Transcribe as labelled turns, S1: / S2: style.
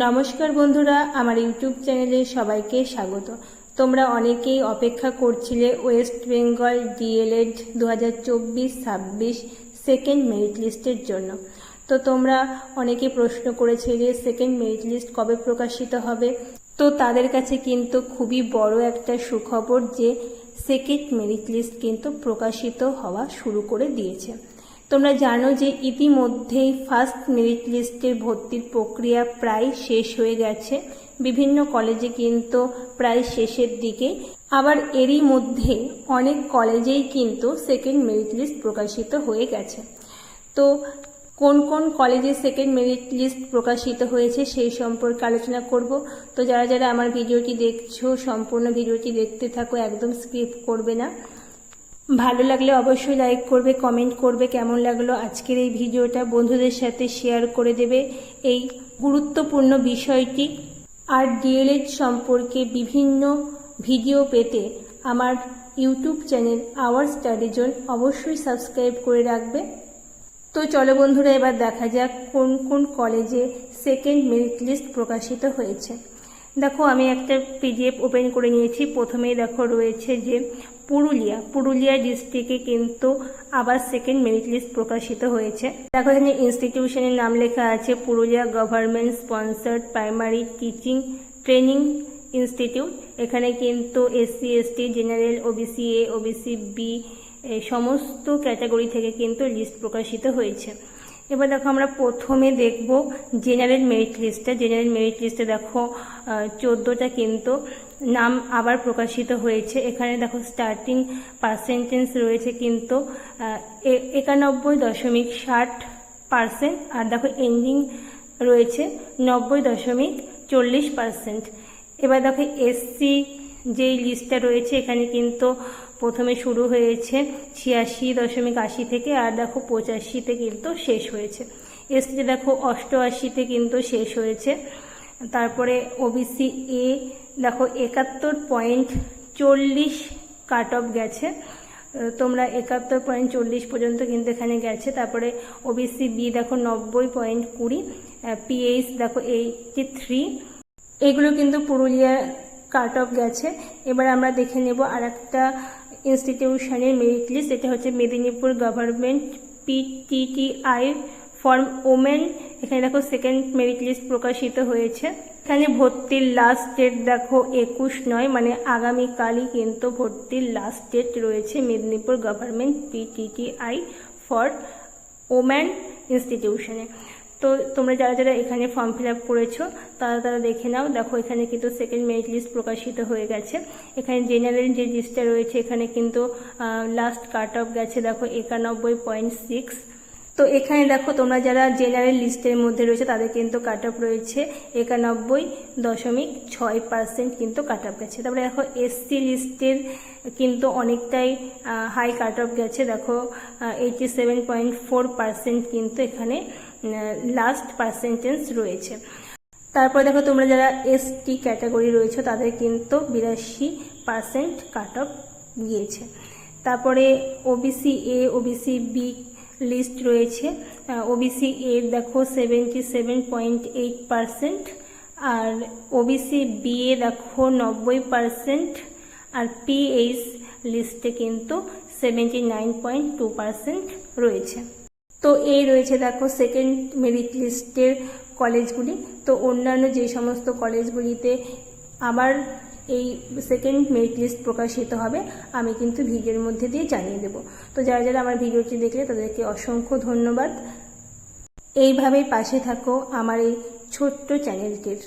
S1: নমস্কার বন্ধুরা, আমার ইউটিউব চ্যানেলে সবাইকে স্বাগত। তোমরা অনেকেই অপেক্ষা করছিলে ওয়েস্ট বেঙ্গল ডিএলএড দু হাজার চব্বিশ, ছাব্বিশ সেকেন্ড মেরিট লিস্টের জন্য। তো তোমরা অনেকে প্রশ্ন করেছিলে, সেকেন্ড মেরিট লিস্ট কবে প্রকাশিত হবে? তো তাদের কাছে কিন্তু খুবই বড় একটা সুখবর যে, সেকেন্ড মেরিট লিস্ট কিন্তু প্রকাশিত হওয়া শুরু করে দিয়েছে। তোমরা জানো যে ইতিমধ্যেই ফার্স্ট মেরিট লিস্টের ভর্তির প্রক্রিয়া প্রায় শেষ হয়ে গেছে। বিভিন্ন কলেজে কিন্তু প্রায় শেষের দিকে। আবার এরই মধ্যে অনেক কলেজেই কিন্তু সেকেন্ড মেরিট লিস্ট প্রকাশিত হয়ে গেছে। তো কোন কোন কলেজে সেকেন্ড মেরিট লিস্ট প্রকাশিত হয়েছে সেই সম্পর্কে আলোচনা করব। তো যারা যারা আমার ভিডিওটি দেখছ, সম্পূর্ণ ভিডিওটি দেখতে থাকো, একদম স্কিপ করবে না। ভালো লাগলে অবশ্যই লাইক করবে কমেন্ট করবে, কেমন লাগল আজকের এই ভিডিওটা বন্ধুদের সাথে শেয়ার করে দেবে এই গুরুত্বপূর্ণ বিষয়টি আর ডিএলএড সম্পর্কে বিভিন্ন ভিডিও পেতে আমার YouTube channel our study zone অবশ্যই সাবস্ক্রাইব করে রাখবে। তো চলো বন্ধুরা, এবার দেখা যাক কোন কোন কলেজে সেকেন্ড মেরিট লিস্ট প্রকাশিত হয়েছে। দেখো, আমি একটা পিডিএফ ওপেন করে নিয়েছি। প্রথমেই দেখো রয়েছে যে পুরুলিয়া। পুরুলিয়া ডিস্ট্রিক্টে কিন্তু আবার সেকেন্ড মেরিট লিস্ট প্রকাশিত হয়েছে। দেখো এখানে ইনস্টিটিউশনের নাম লেখা আছে, Purulia government sponsored primary teaching training institute এখানে কিন্তু S C S T general O B C A O B C B সমস্ত ক্যাটাগরি থেকে কিন্তু লিস্ট প্রকাশিত হয়েছে। এবার দেখো আমরা প্রথমে দেখব জেনারেল মেরিট লিস্টটা জেনারেল মেরিট লিস্টে দেখো চোদ্দোটা কিন্তু নাম আবার প্রকাশিত হয়েছে। এখানে দেখো স্টার্টিং পার্সেন্টেজ রয়েছে কিন্তু একানব্বই দশমিক ষাট পার্সেন্ট আর দেখো এন্ডিং রয়েছে নব্বই দশমিক চল্লিশ পার্সেন্ট এবার দেখো এসসি যেই লিস্টটা রয়েছে, এখানে কিন্তু প্রথমে শুরু হয়েছে ছিয়াশি দশমিক আশি থেকে, আর দেখো পঁচাশিতে কিন্তু শেষ হয়েছে। এসটিতে দেখো অষ্টআশিতে কিন্তু শেষ হয়েছে। তারপরে ওবিসি এ দেখো একাত্তর পয়েন্ট চল্লিশ কাট অফ গেছে। তোমরা একাত্তর পয়েন্ট চল্লিশ পর্যন্ত কিন্তু এখানে গেছে। তারপরে ওবিসি বি দেখো নব্বই পয়েন্ট কুড়ি পিএইচ দেখো এইটটি থ্রি এগুলো কিন্তু পুরুলিয়া কাট অফ গেছে। এবার আমরা দেখে নেব আর একটা ইনস্টিটিউশনের মেরিট লিস্ট এটা হচ্ছে Medinipur government P T T I for women এখানে দেখো সেকেন্ড মেরিট লিস্ট প্রকাশিত হয়েছে। এখানে ভর্তির লাস্ট ডেট দেখো একুশ নয় মানে আগামীকালই কিন্তু ভর্তির লাস্ট ডেট রয়েছে Medinipur government P T T I for woman ইনস্টিটিউশনে তো তোমরা যারা যারা এখানে ফর্ম ফিল আপ করেছ, তারা তারা দেখে নাও। দেখো, এখানে কিন্তু সেকেন্ড মেরিট লিস্ট প্রকাশিত হয়ে গেছে। এখানে জেনারেল যে লিস্টটা রয়েছে, এখানে কিন্তু লাস্ট কাট অফ গেছে। দেখো, একানব্বই পয়েন্ট সিক্স তো এখানে দেখো, তোমরা যারা জেনারেল লিস্টের মধ্যে রয়েছে, তাদের কিন্তু কাট অফ রয়েছে। একানব্বই দশমিক ছয় পার্সেন্ট কিন্তু কাট অফ গেছে। তারপরে দেখো এসসি লিস্টের কিন্তু অনেকটাই হাই কাট অফ গেছে। দেখো eighty seven point four percent কিন্তু এখানে লাস্ট পার্সেন্টেজ রয়েছে। তারপর দেখো তোমরা যারা এসটি ক্যাটাগরি রয়েছে, তাদের কিন্তু বিরাশি পার্সেন্ট কাট অফ গিয়েছে। তারপরে O B C A O B C B list রয়েছে। ওবিসি এ দেখো seventy seven point eight percent আর ওবিসি বি এ দেখো নব্বই পারসেন্ট আর পিএইচ লিস্টে কিন্তু seventy nine point two percent রয়েছে। তো এই রয়েছে দেখো সেকেন্ড মেরিট লিস্টের কলেজগুলি তো অন্যান্য যে সমস্ত কলেজগুলিতে আবার এই সেকেন্ড মেরিট লিস্ট প্রকাশিত হবে, আমি কিন্তু ভিডিওর মধ্যে দিয়ে জানিয়ে দেব। তো যারা যারা আমার ভিডিওটি দেখলে, তাদেরকে অসংখ্য ধন্যবাদ। এইভাবেই পাশে থাকো আমার এই ছোট্ট চ্যানেলটির